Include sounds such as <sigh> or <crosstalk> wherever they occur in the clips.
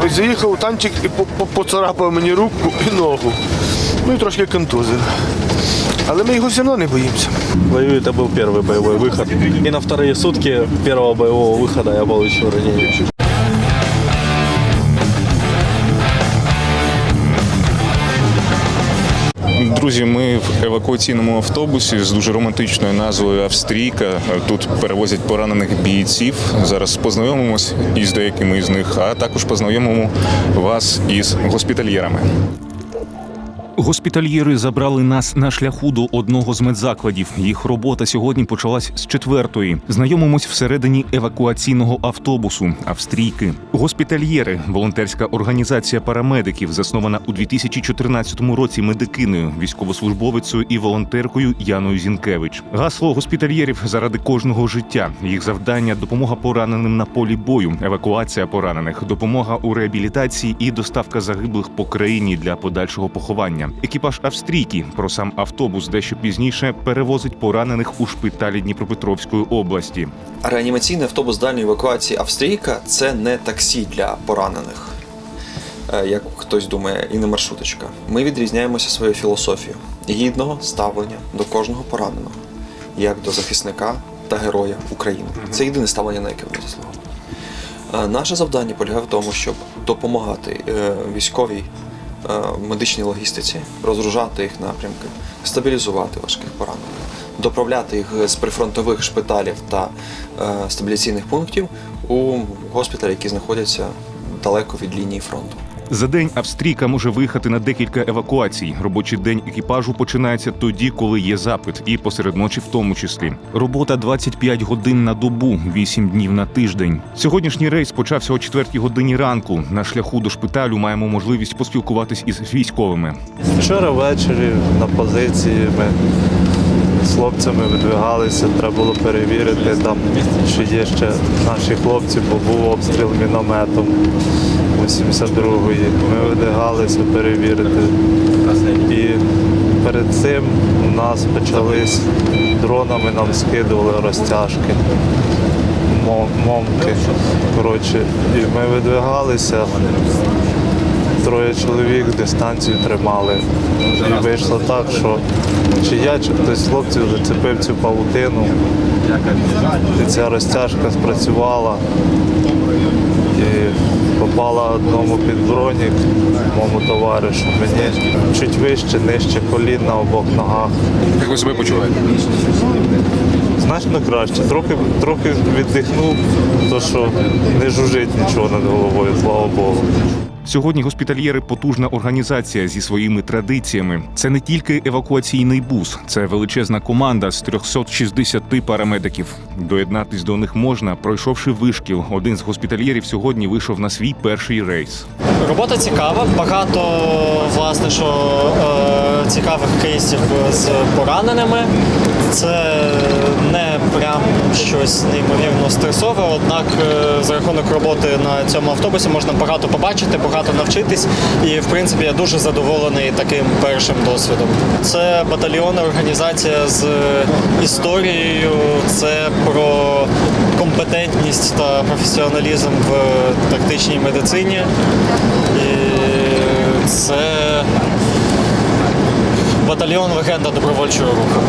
Ось заїхав танчик і по- по- поцарапав мені руку і ногу. Ну і трошки контузив. Але ми його все одно не боїмося. Воюю, это был первый боевой выход. И на вторые сутки первого боевого выхода я получил ранение. Друзі, ми в евакуаційному автобусі з дуже романтичною назвою Австрійка. Тут перевозять поранених бійців. Зараз познайомимось із деякими із них, а також познайомимо вас із госпітальєрами. Госпітальєри забрали нас на шляху до одного з медзакладів. Їх робота сьогодні почалась з четвертої. Знайомимось всередині евакуаційного автобусу Австрійки. Госпітальєри волонтерська організація парамедиків, заснована у 2014 році медикиною, військовослужбовицею і волонтеркою Яною Зінкевич. Гасло госпітальєрів заради кожного життя. Їх завдання допомога пораненим на полі бою, евакуація поранених, допомога у реабілітації і доставка загиблих по країні для подальшого поховання. Екіпаж австрійки про сам автобус дещо пізніше перевозить поранених у шпиталі Дніпропетровської області. Реанімаційний автобус дальньої евакуації Австрійка це не таксі для поранених, е, як хтось думає, і не маршруточка. Ми відрізняємося своєю філософією гідного ставлення до кожного пораненого, як до захисника та героя України. Це єдине ставлення, на яке ми заслуговуємо. Е, Наше завдання полягає в тому, щоб допомагати е, військовій медичній логістиці, розгружати їх напрямки, стабілізувати важких поранених, доправляти їх з прифронтових шпиталів та е, стабіляційних пунктів у госпіталі, які знаходяться далеко від лінії фронту. За день австрійка може виїхати на декілька евакуацій. Робочий день екіпажу починається тоді, коли є запит, і посеред ночі в тому числі. Робота 25 годин на добу, 8 днів на тиждень. Сьогоднішній рейс почався о 4 годині ранку. На шляху до шпиталю маємо можливість поспілкуватись із військовими. Вчора ввечері на позиції ми з хлопцями видвигалися, треба було перевірити, там, чи є ще наші хлопці, бо був обстріл мінометом 82-ї. Ми видвигалися перевірити. І перед цим у нас почались дронами, нам скидували розтяжки. Момки. Коротше, і ми видвигалися, троє чоловік дистанцію тримали. І вийшло так, що чи я, чи хтось з хлопців зацепив цю павутину. І ця розтяжка спрацювала і попала одному під бронік, моєму товаришу. Мені чуть вище, нижче колін на обох ногах. Як ви себе почуваєте? Значно краще. Трохи, трохи віддихнув, то що не жужить нічого над головою, слава Богу. Сьогодні госпітальєри потужна організація зі своїми традиціями. Це не тільки евакуаційний бус, це величезна команда з 360 парамедиків. Доєднатись до них можна, пройшовши вишкіл. Один з госпітальєрів сьогодні вийшов на свій перший рейс. Робота цікава, багато власне, що е, цікавих кейсів з пораненими. Це не прям щось неймовірно стресове, однак е, за рахунок роботи на цьому автобусі можна багато побачити, багато навчитись. І в принципі я дуже задоволений таким першим досвідом. Це батальйонна організація з історією, це про компетентність та професіоналізм в тактичній медицині. І це батальйон легенда добровольчого руху.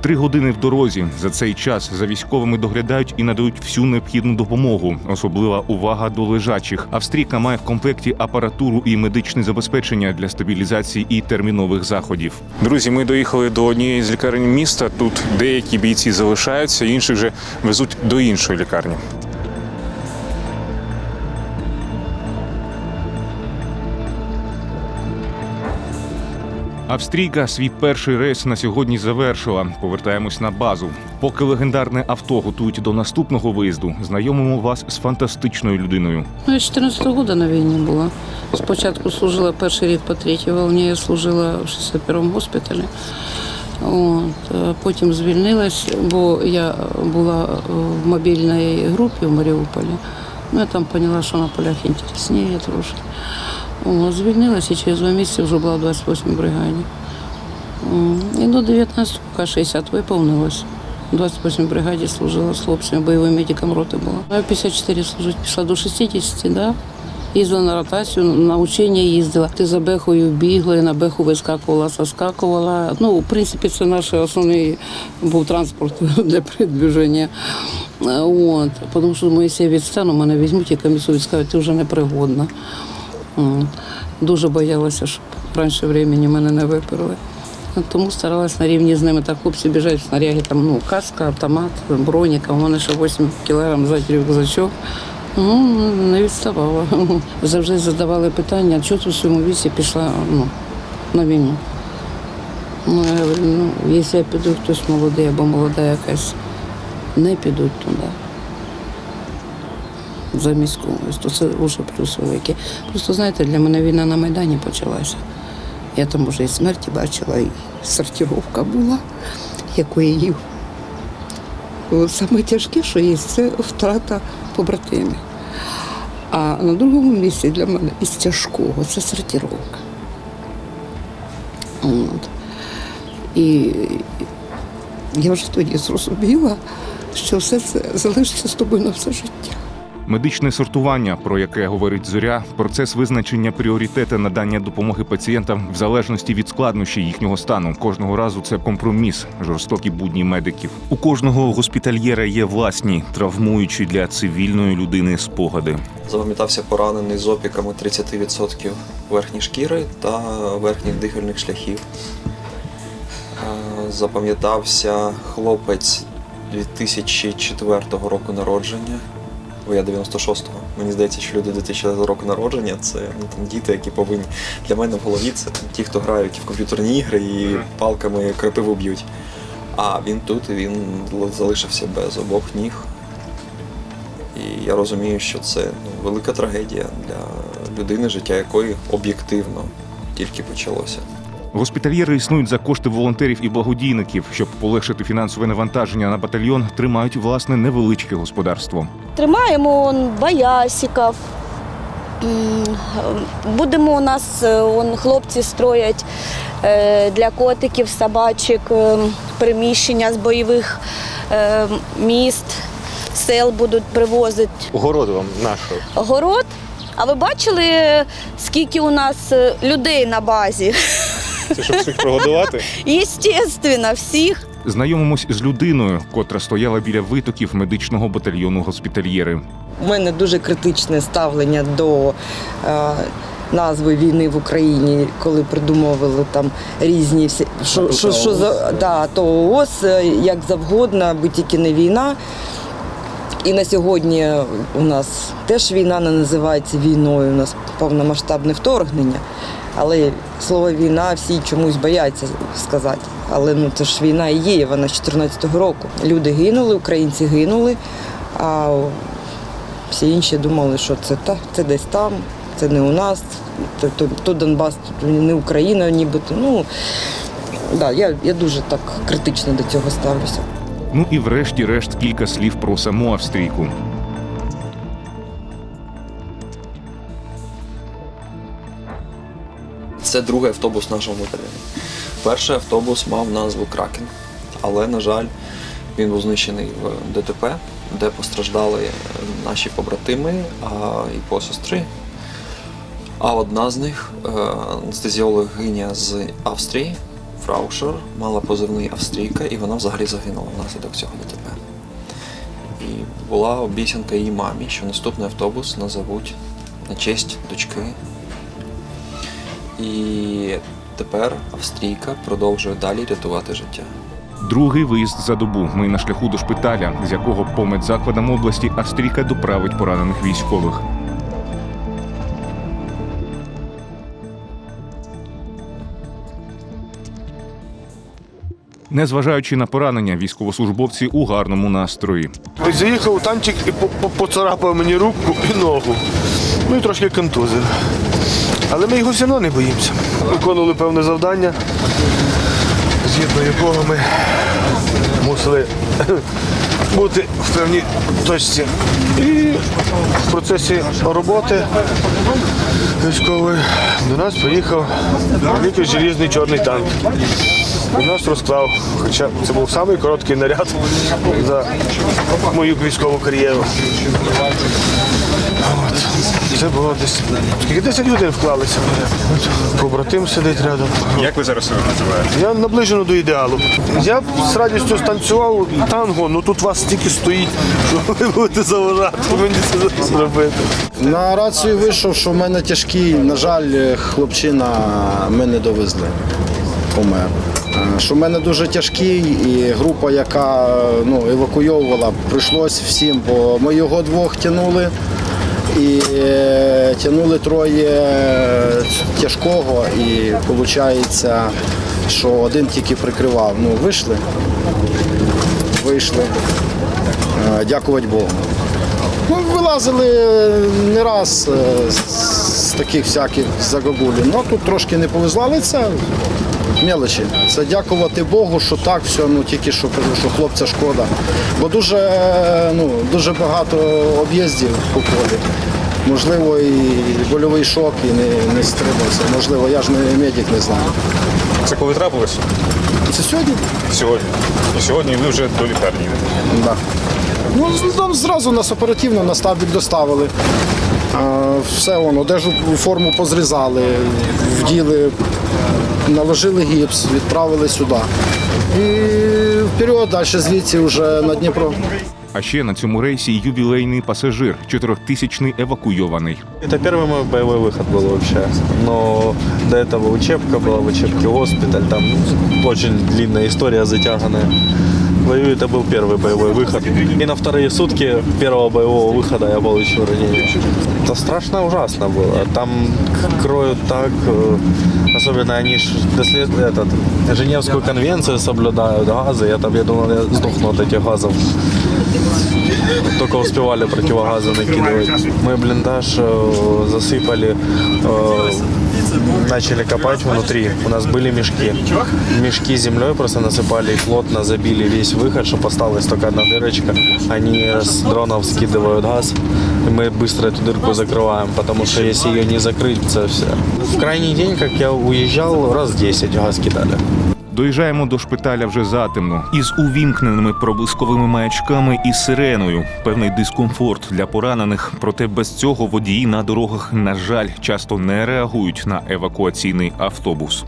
Три години в дорозі. За цей час за військовими доглядають і надають всю необхідну допомогу. Особлива увага до лежачих. Австрійка має в комплекті апаратуру і медичне забезпечення для стабілізації і термінових заходів. Друзі, ми доїхали до однієї з лікарень міста. Тут деякі бійці залишаються, інших же везуть до іншої лікарні. Австрійка свій перший рейс на сьогодні завершила. Повертаємось на базу. Поки легендарне авто готують до наступного виїзду, знайомимо вас з фантастичною людиною. Ну, я з 14 року на війні була. Спочатку служила перший рік по третій волні, я служила в 61-му госпіталі. От, потім звільнилась, бо я була в мобільній групі в Маріуполі. Ну, я там поняла, що на полях інтересніше трошки. От, звільнилась і через два місяці вже була в 28-й бригаді. І до 19 поки 60 виповнилось. В 28-й бригаді служила з хлопцями, бойовим медиком роти була. Я в 54 служить, пішла до 60, да? Їздила на ротацію, на учення їздила. Ти за бехою бігла, і на беху вискакувала, соскакувала. Ну, в принципі, це наш основний був транспорт <laughs> для передвіження. Е, От, тому що якщо я відстану, мене візьмуть і комісують, скажуть, ти вже непригодна. Дуже боялася, щоб раніше времени мене не виперли. Тому старалась на рівні з ними. Так хлопці біжать в снаряги, там ну, каска, автомат, броніка. У мене ще 8 кілограм за рюкзачок. Ну, не відставала. <laughs> Завжди задавали питання, чого ти в своєму віці пішла ну, на війну. Ну, я говорю, ну, якщо я піду, хтось молодий або молода якась, не підуть туди. За міську, то це вже плюс великий. Просто знаєте, для мене війна на Майдані почалася. Я там вже і смерті бачила, і сортировка була, якої їв. Саме тяжке, що є, це втрата побратимів. А на другому місці для мене із тяжкого це сортировка. От. І я вже тоді зрозуміла, що все це залишиться з тобою на все життя. Медичне сортування, про яке говорить зоря, процес визначення пріоритету надання допомоги пацієнтам в залежності від складнощів їхнього стану. Кожного разу це компроміс, жорстокі будні медиків. У кожного госпітальєра є власні травмуючі для цивільної людини спогади. Запам'ятався поранений з опіками 30% верхньої шкіри та верхніх дихальних шляхів. Е, Запам'ятався хлопець 2004 року народження. Бо я 96-го. Мені здається, що люди 2004 року народження це ну, там, діти, які повинні. Для мене в голові це там, ті, хто грають в комп'ютерні ігри і палками крапиву б'ють. А він тут і він залишився без обох ніг. І я розумію, що це ну, велика трагедія для людини, життя якої об'єктивно тільки почалося. Госпітальєри існують за кошти волонтерів і благодійників. Щоб полегшити фінансове навантаження на батальйон, тримають власне невеличке господарство. Тримаємо он, баясиків. Будемо у нас е, он, хлопці строять е, для котиків, собачок, е, приміщення з бойових міст, сел будуть привозити. Город вам нашого. Город. А ви бачили, скільки у нас людей на базі? <laughs> Це щоб всіх прогодувати. Єстественно, всіх. Знайомимось з людиною, котра стояла біля витоків медичного батальйону госпітальєри. У мене дуже критичне ставлення до е, назви війни в Україні, коли придумували там різні всі що, що, що за да, то ООС, е, як завгодно, аби тільки не війна. І на сьогодні у нас теж війна не називається війною, у нас повномасштабне вторгнення. Але слово війна всі чомусь бояться сказати. Але ну це ж війна і є, вона з 14-го року. Люди гинули, українці гинули, а всі інші думали, що це та це десь там, це не у нас, то, то, то Донбас, то не Україна, нібито. Ну да, я, я дуже так критично до цього ставлюся. Ну і врешті-решт кілька слів про саму Австрійку. Це другий автобус нашого батальйону. Перший автобус мав назву Кракен, але, на жаль, він був знищений в ДТП, де постраждали наші побратими а, і посестри. А одна з них, е, анестезіологиня з Австрії, Фраушер, мала позивний Австрійка, і вона взагалі загинула внаслідок цього ДТП. І була обіцянка її мамі, що наступний автобус назовуть на честь дочки і тепер Австрійка продовжує далі рятувати життя. Другий виїзд за добу. Ми на шляху до шпиталя, з якого по медзакладам області Австрійка доправить поранених військових. Незважаючи на поранення, військовослужбовці у гарному настрої. Ось заїхав танчик і по- по- поцарапав мені руку і ногу. Ну і трошки контузив. Але ми його все одно не боїмося. Виконували певне завдання, згідно якого ми мусили <laughs> бути в певній точці. І в процесі роботи військової до нас приїхав великий желізний чорний танк. І нас розклав. Хоча це був самий короткий наряд за мою військову кар'єру. От. Це було десь. Скільки 10 людей вклалися. Побратим сидить рядом. Як ви зараз себе називаєте? Я наближено до ідеалу. Я б з радістю станцював танго, ну тут вас стільки стоїть, що ви будете заважати мені це зробити. На рацію вийшов, що в мене тяжкий, на жаль, хлопчина ми не довезли. Помер. Е, Що в мене дуже тяжкий, і група, яка ну, евакуйовувала, прийшлось всім, бо ми його двох тягнули. І е, тягнули троє тяжкого, і виходить, що один тільки прикривав. Ну, вийшли. Вийшли. Е, Дякувати Богу. Ну, вилазили не раз е, з таких всяких загогулів. Ну тут трошки не повезло, але це мелочі. Це дякувати Богу, що так все, ну тільки що кажу, що хлопця шкода. Бо дуже, е, ну, дуже багато об'їздів по полі. Можливо, і больовий шок, і не, не стримався. Можливо, я ж не медик, не знаю. Це коли трапилось? Це сьогодні? Сьогодні. І сьогодні ви вже до лікарні. Да. Ну, там зразу нас оперативно на доставили. А, все воно, одежу форму позрізали, вділи, наложили гіпс, відправили сюди. І вперед, далі звідси вже на Дніпро. А ще на цьому рейсі ювілейний пасажир, чотирьохтисячний евакуйований. Это первый мой боевой выход был вообще. Но до этого учебка была, в учебке госпиталь, там очень длинная история затяганная. Воюю, это был первый боевой выход. И на вторые сутки первого боевого выхода я получил ранение. Это страшно ужасно было. Там к- кроют так, э, особенно они ж дослед... этот, Женевскую конвенцию соблюдают, газы. Я там, я думал, я сдохну от этих газов. Только успевали противогазы накидывать. Мы блиндаж э, засыпали, э, начали копать внутри. У нас были мешки. Мешки землей просто насыпали и плотно забили весь выход, чтобы осталась только одна дырочка. Они с дронов скидывают газ, и мы быстро эту дырку закрываем, потому что если ее не закрыть, это все. В крайний день, как я уезжал, раз 10 газ кидали. Доїжджаємо до шпиталя вже затемно, із увімкненими проблисковими маячками і сиреною. Певний дискомфорт для поранених. Проте без цього водії на дорогах, на жаль, часто не реагують на евакуаційний автобус.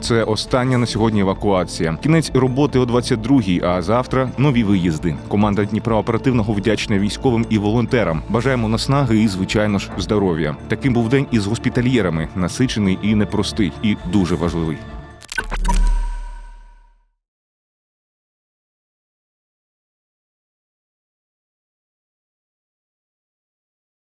Це остання на сьогодні евакуація. Кінець роботи о 22-й, а завтра нові виїзди. Команда Дніпра оперативного вдячна військовим і волонтерам. Бажаємо наснаги і, звичайно ж, здоров'я. Таким був день із госпітальєрами, насичений і непростий, і дуже важливий.